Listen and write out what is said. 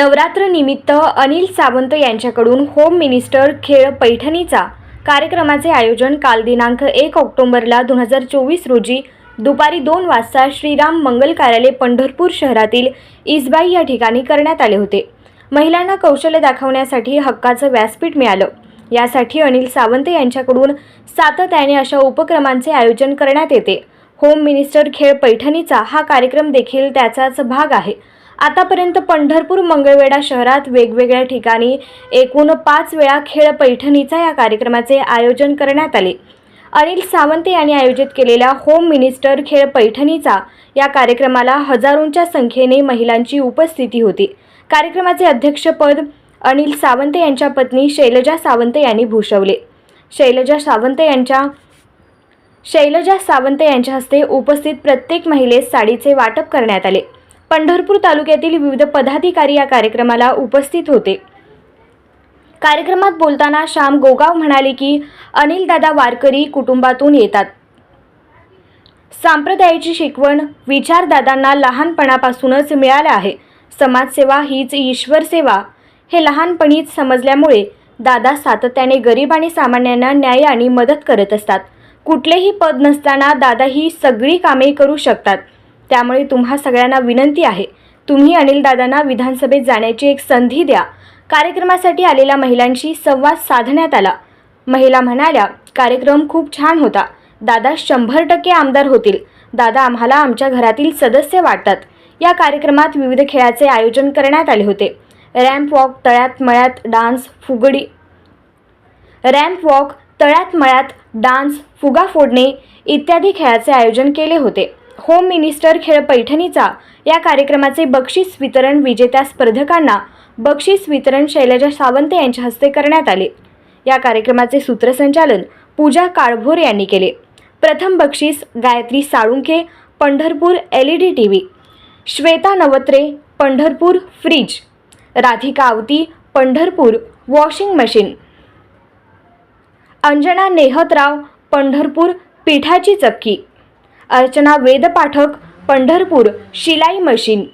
नवरात्र निमित्त अनिल सावंत यांच्याकडून home minister खेळ पैठणीचा कार्यक्रमाचे आयोजन काल दिनांक एक ऑक्टोबरला दोन हजार चोवीस रोजी दुपारी दोन वाजता श्रीराम मंगल कार्यालय पंढरपूर शहरातील इसबाई या ठिकाणी करण्यात आले होते. महिलांना कौशल्य दाखवण्यासाठी हक्काचं व्यासपीठ मिळालं. यासाठी अनिल सावंत यांच्याकडून सातत्याने अशा उपक्रमांचे आयोजन करण्यात येते. होम मिनिस्टर खेळ पैठणीचा हा कार्यक्रम देखील त्याचाच भाग आहे. आतापर्यंत पंढरपूर मंगळवेढा शहरात वेगवेगळ्या ठिकाणी एकूण पाच वेळा खेळ पैठणीचा या कार्यक्रमाचे आयोजन करण्यात आले. अनिल सावंत यांनी आयोजित केलेल्या होम मिनिस्टर खेळ पैठणीचा या कार्यक्रमाला हजारोंच्या संख्येने महिलांची उपस्थिती होती. कार्यक्रमाचे अध्यक्षपद अनिल सावंत यांच्या पत्नी शैलजा सावंत यांनी भूषवले. शैलजा सावंत यांच्या शैलजा सावंत यांच्या हस्ते उपस्थित प्रत्येक महिलेस साडीचे वाटप करण्यात आले. पंढरपूर तालुक्यातील विविध पदाधिकारी या कार्यक्रमाला उपस्थित होते. कार्यक्रमात बोलताना श्याम गोगाव म्हणाले की अनिलदादा वारकरी कुटुंबातून येतात. सांप्रदायाची शिकवण विचारदादांना लहानपणापासूनच मिळालं आहे. समाजसेवा हीच ईश्वर सेवा. हे लहानपणीच समजल्यामुळे दादा सातत्याने गरीब आणि सामान्यांना न्याय आणि मदत करत असतात. कुठलेही पद नसताना दादा ही सगळी कामे करू शकतात. त्यामुळे तुम्हा सगळ्यांना विनंती आहे. तुम्ही अनिलदादांना विधानसभेत जाण्याची एक संधी द्या. कार्यक्रमासाठी आलेल्या महिलांशी संवाद साधण्यात आला. महिला म्हणाल्या कार्यक्रम खूप छान होता. दादा शंभर टक्के आमदार होतील. दादा आम्हाला आमच्या घरातील सदस्य वाटतात. या कार्यक्रमात विविध खेळाचे आयोजन करण्यात आले होते. रॅम्प वॉक तळ्यात मळ्यात डान्स फुगडी. रॅम्प वॉक तळ्यात मळ्यात डान्स फुगा फोडणे इत्यादी खेळाचे आयोजन केले होते. होम मिनिस्टर खेळ पैठणीचा या कार्यक्रमाचे बक्षीस वितरण विजेत्या स्पर्धकांना बक्षीस वितरण शैलजा सावंत यांच्या हस्ते करण्यात आले. या कार्यक्रमाचे सूत्रसंचालन पूजा काळभोर यांनी केले. प्रथम बक्षीस Gayatri Salunkhe Pandharpur L E D T V Shweta Navatre Pandharpur fridge. Radhika Avati Pandharpur washing machine. Anjana Nehatrao Pandharpur पिठाची चक्की अर्चना वेदपाठक पंढरपूर शिलाई मशीन.